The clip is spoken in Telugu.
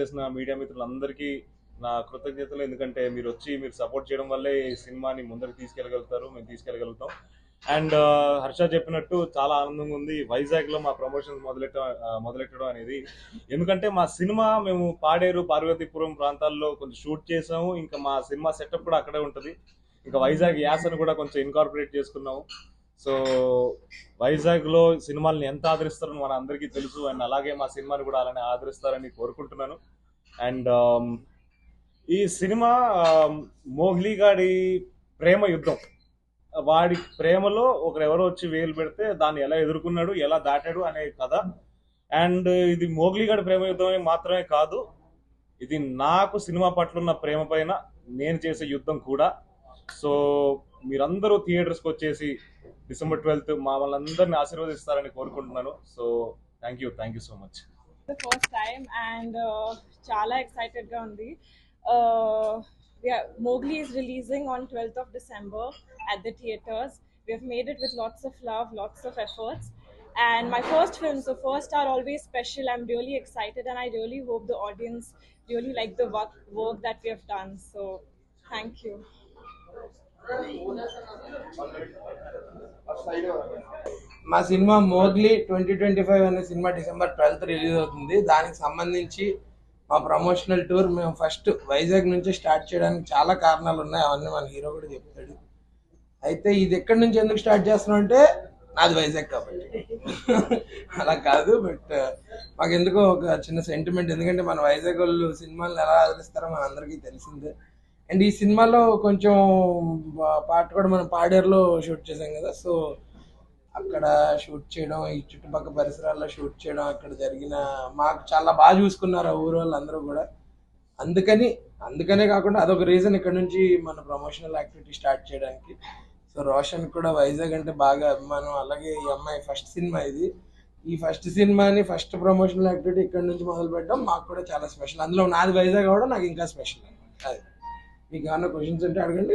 చేసిన మీడియా మిత్రులందరికీ నా కృతజ్ఞతలు. ఎందుకంటే మీరు వచ్చి మీరు సపోర్ట్ చేయడం వల్లే ఈ సినిమాని ముందరికి తీసుకెళ్ళగలుగుతారు మేము తీసుకెళ్ళగలుగుతాం. అండ్ హర్ష చెప్పినట్టు చాలా ఆనందంగా ఉంది. వైజాగ్లో మా ప్రమోషన్స్ మొదలెట్ట మొదలెట్టడం అనేది. ఎందుకంటే మా సినిమా మేము పాడేరు పార్వతీపురం ప్రాంతాల్లో కొంచెం షూట్ చేసాము. ఇంకా మా సినిమా సెటప్ కూడా అక్కడే ఉంటుంది. ఇంకా వైజాగ్ యాసను కూడా కొంచెం ఇన్కార్పొరేట్ చేసుకున్నాము. సో వైజాగ్లో సినిమాల్ని ఎంత ఆదరిస్తారో మన అందరికీ తెలుసు. అండ్ అలాగే మా సినిమాని కూడా అలానే ఆదరిస్తారని కోరుకుంటున్నాను. అండ్ ఈ సినిమా మోహ్లీ గాడి ప్రేమ యుద్ధం. వాడి ప్రేమలో ఒకరెవరో వచ్చి వేలు పెడితే దాన్ని ఎలా ఎదుర్కొన్నాడు ఎలా దాటాడు అనే కథ. అండ్ ఇది మోగ్లీ గారి ప్రేమ యుద్ధం మాత్రమే కాదు ఇది నాకు సినిమా పట్ల ఉన్న ప్రేమ పైన నేను చేసే యుద్ధం కూడా. సో మీరందరూ థియేటర్స్కి వచ్చేసి డిసెంబర్ ట్వెల్త్ మా వాళ్ళందరినీ ఆశీర్వదిస్తారని కోరుకుంటున్నాను so thank you thank you so much the first time చాలా excited గా ఉంది Mowgli is releasing on 12th of December at the theaters we have made it with lots of love lots of efforts and my first film so first are always special I'm really excited and I really hope the audience really like the work, work that we have done so thank you మా cinema Mowgli twenty twenty five అనే సినిమా డిసెంబర్ ట్వెల్త్ రిలీజ్ అవుతుంది. దానికి సంబంధించి మా ప్రమోషనల్ టూర్ మేము ఫస్ట్ వైజాగ్ నుంచి స్టార్ట్ చేయడానికి చాలా కారణాలు ఉన్నాయి. అవన్నీ మన హీరో కూడా చెప్తాడు. అయితే ఇది ఎక్కడి నుంచి ఎందుకు స్టార్ట్ చేస్తున్నాం అంటే నాది వైజాగ్ కాబట్టి. అలా కాదు బట్ మాకు ఎందుకో ఒక చిన్న సెంటిమెంట్ ఎందుకంటే మన వైజాగ్ వాళ్ళు సినిమాలు ఎలా ఆదరిస్తారో మన అందరికీ తెలిసిందే. అండ్ ఈ సినిమాలో కొంచెం పాట కూడా మనం పాడేరులో షూట్ చేసాం కదా సో అక్కడ షూట్ చేయడం ఈ చుట్టుపక్కల పరిసరాల్లో షూట్ చేయడం అక్కడ జరిగిన మాకు చాలా బాగా చూసుకున్నారు ఆ ఊరు వాళ్ళందరూ కూడా. అందుకని అందుకనే కాకుండా అదొక రీజన్ ఇక్కడ నుంచి మన ప్రమోషనల్ యాక్టివిటీ స్టార్ట్ చేయడానికి. సో రోషన్ కూడా వైజాగ్ అంటే బాగా అభిమానం. అలాగే ఈ అమ్మాయి ఫస్ట్ సినిమా ఇది. ఈ ఫస్ట్ సినిమాని ఫస్ట్ ప్రమోషనల్ యాక్టివిటీ ఇక్కడ నుంచి మొదలు పెట్టడం మాకు కూడా చాలా స్పెషల్ అందులో నాది వైజాగ్ అవడం నాకు ఇంకా స్పెషల్ అది. మీకు ఏమన్నా క్వశ్చన్స్ ఉంటే అడగండి